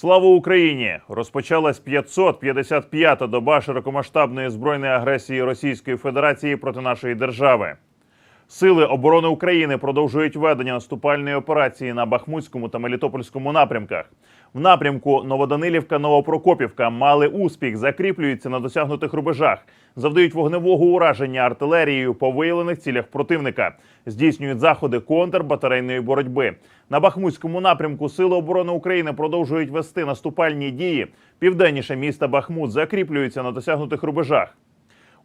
Слава Україні! Розпочалась 555-та доба широкомасштабної збройної агресії Російської Федерації проти нашої держави. Сили оборони України продовжують ведення наступальної операції на Бахмутському та Мелітопольському напрямках. В напрямку Новоданилівка Новопрокопівка мали успіх, закріплюються на досягнутих рубежах, завдають вогневого ураження артилерією по виявлених цілях противника, здійснюють заходи контрбатарейної боротьби. На Бахмутському напрямку Сили оборони України продовжують вести наступальні дії. Південніше міста Бахмут закріплюються на досягнутих рубежах.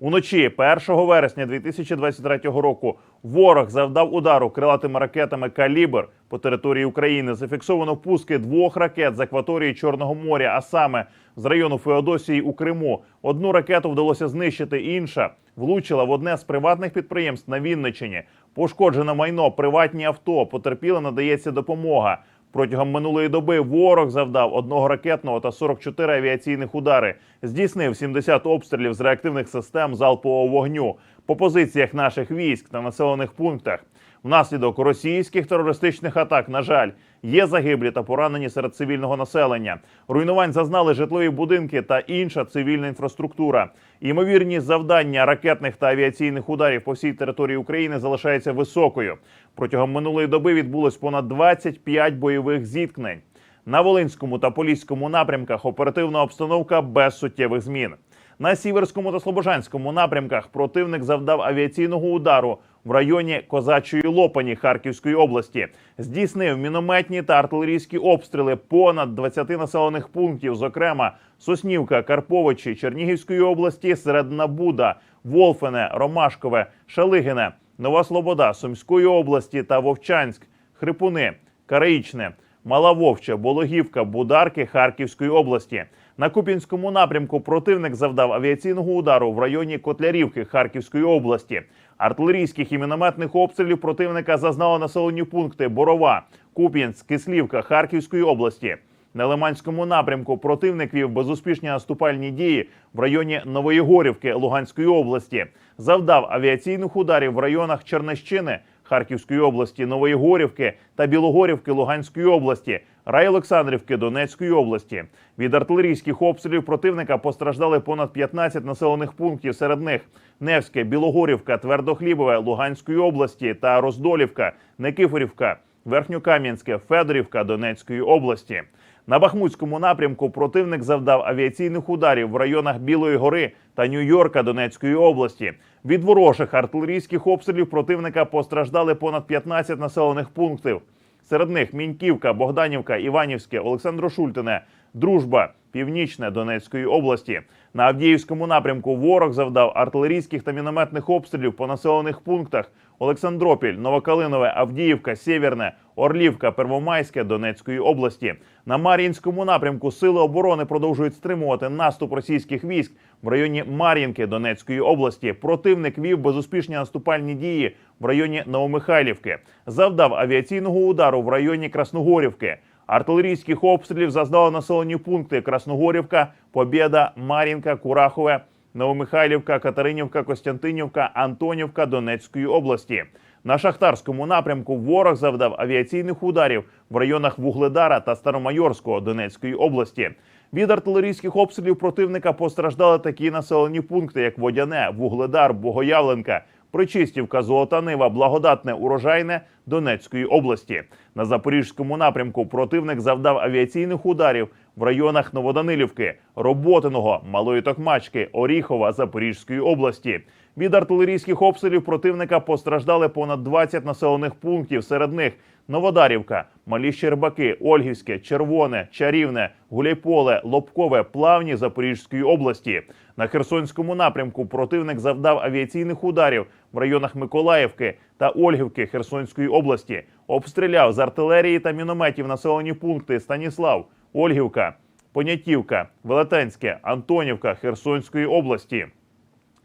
Уночі 1 вересня 2023 року ворог завдав удару крилатими ракетами Калібр по території України. Зафіксовано пуски двох ракет з акваторії Чорного моря, а саме з району Феодосії у Криму. Одну ракету вдалося знищити, інша влучила в одне з приватних підприємств на Вінниччині. Пошкоджено майно, приватні авто. Потерпіло надається допомога. Протягом минулої доби ворог завдав одного ракетного та 44 авіаційних удари. Здійснив 70 обстрілів з реактивних систем залпового вогню по позиціях наших військ та населених пунктах. Внаслідок російських терористичних атак, на жаль, є загиблі та поранені серед цивільного населення. Руйнувань зазнали житлові будинки та інша цивільна інфраструктура. Ймовірність завдання ракетних та авіаційних ударів по всій території України залишається високою. Протягом минулої доби відбулось понад 25 бойових зіткнень. На Волинському та Поліському напрямках оперативна обстановка без суттєвих змін. На Сіверському та Слобожанському напрямках противник завдав авіаційного удару в районі Козачої Лопані Харківської області. Здійснив мінометні та артилерійські обстріли понад 20 населених пунктів, зокрема Соснівка, Карповичі, Чернігівської області, Середина Буда, Волфене, Ромашкове, Шалигине, Нова Слобода, Сумської області та Вовчанськ, Хрипуни, Караїчне, Мала Вовча, Бологівка, Бударки Харківської області. На Купінському напрямку противник завдав авіаційного удару в районі Котлярівки Харківської області. Артилерійських і мінометних обстрілів противника зазнали населені пункти Борова, Куп'янськ, Кислівка Харківської області. На Лиманському напрямку противник вів безуспішні наступальні дії в районі Новоєгорівки Луганської області. Завдав авіаційних ударів в районах Чернещини Харківської області, Новоєгорівки та Білогорівки Луганської області, Рай-Олександрівки Донецької області. Від артилерійських обстрілів противника постраждали понад 15 населених пунктів. Серед них Невське, Білогорівка, Твердохлібове Луганської області та Роздолівка, Никифорівка, Верхньокам'янське, Федорівка Донецької області. На Бахмутському напрямку противник завдав авіаційних ударів в районах Білої гори та Нью-Йорка Донецької області. Від ворожих артилерійських обстрілів противника постраждали понад 15 населених пунктів. Серед них Міньківка, Богданівка, Іванівське, Олександро Шультине, Дружба, Північне Донецької області. На Авдіївському напрямку ворог завдав артилерійських та мінометних обстрілів по населених пунктах Олександропіль, Новокалинове, Авдіївка, Сєвєрне, Орлівка, Первомайське Донецької області. На Мар'їнському напрямку сили оборони продовжують стримувати наступ російських військ в районі Мар'їнки Донецької області. Противник вів безуспішні наступальні дії в районі Новомихайлівки. Завдав авіаційного удару в районі Красногорівки. Артилерійських обстрілів зазнали населені пункти Красногорівка, Побєда, Мар'їнка, Курахове, Новомихайлівка, Катеринівка, Костянтинівка, Антонівка Донецької області. На шахтарському напрямку ворог завдав авіаційних ударів в районах Вугледара та Старомайорського Донецької області. Від артилерійських обстрілів противника постраждали такі населені пункти, як Водяне, Вугледар, Богоявленка, Причистівка, Золота Нива, Благодатне, Урожайне Донецької області. На запорізькому напрямку противник завдав авіаційних ударів в районах Новоданилівки, Роботиного, Малої Токмачки, Оріхова Запорізької області. Від артилерійських обстрілів противника постраждали понад 20 населених пунктів. Серед них Новодарівка, Малі Щербаки, Ольгівське, Червоне, Чарівне, Гуляйполе, Лобкове, Плавні Запорізької області. На Херсонському напрямку противник завдав авіаційних ударів в районах Миколаївки та Ольгівки Херсонської області. Обстріляв з артилерії та мінометів населені пункти Станіслав, Ольгівка, Понятівка, Велетенське, Антонівка Херсонської області.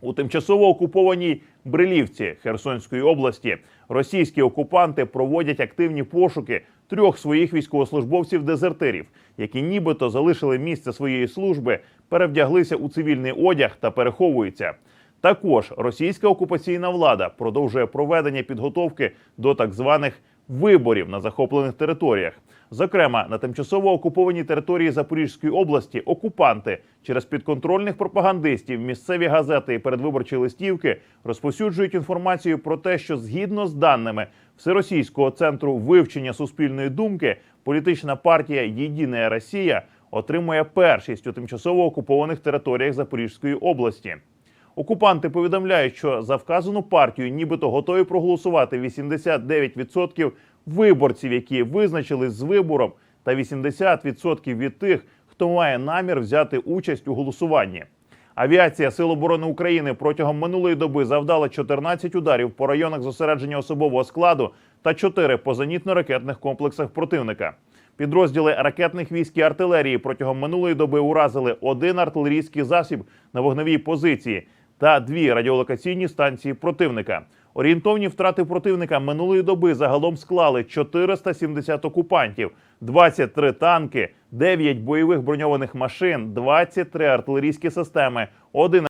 У тимчасово окупованій Брилівці Херсонської області російські окупанти проводять активні пошуки трьох своїх військовослужбовців-дезертирів, які нібито залишили місце своєї служби, перевдяглися у цивільний одяг та переховуються. Також російська окупаційна влада продовжує проведення підготовки до так званих виборів на захоплених територіях. Зокрема, на тимчасово окупованій території Запорізької області окупанти через підконтрольних пропагандистів, місцеві газети і передвиборчі листівки розповсюджують інформацію про те, що згідно з даними Всеросійського центру вивчення суспільної думки, політична партія Єдина Росія отримує першість у тимчасово окупованих територіях Запорізької області. Окупанти повідомляють, що за вказану партію нібито готові проголосувати 89% виборців, які визначились з вибором, та 80% від тих, хто має намір взяти участь у голосуванні. Авіація Сил оборони України протягом минулої доби завдала 14 ударів по районах зосередження особового складу та 4 по зенітно-ракетних комплексах противника. Підрозділи ракетних військ і артилерії протягом минулої доби уразили один артилерійський засіб на вогневій позиції та дві радіолокаційні станції противника. Орієнтовні втрати противника минулої доби загалом склали 470 окупантів, 23 танки, 9 бойових броньованих машин, 23 артилерійські системи, один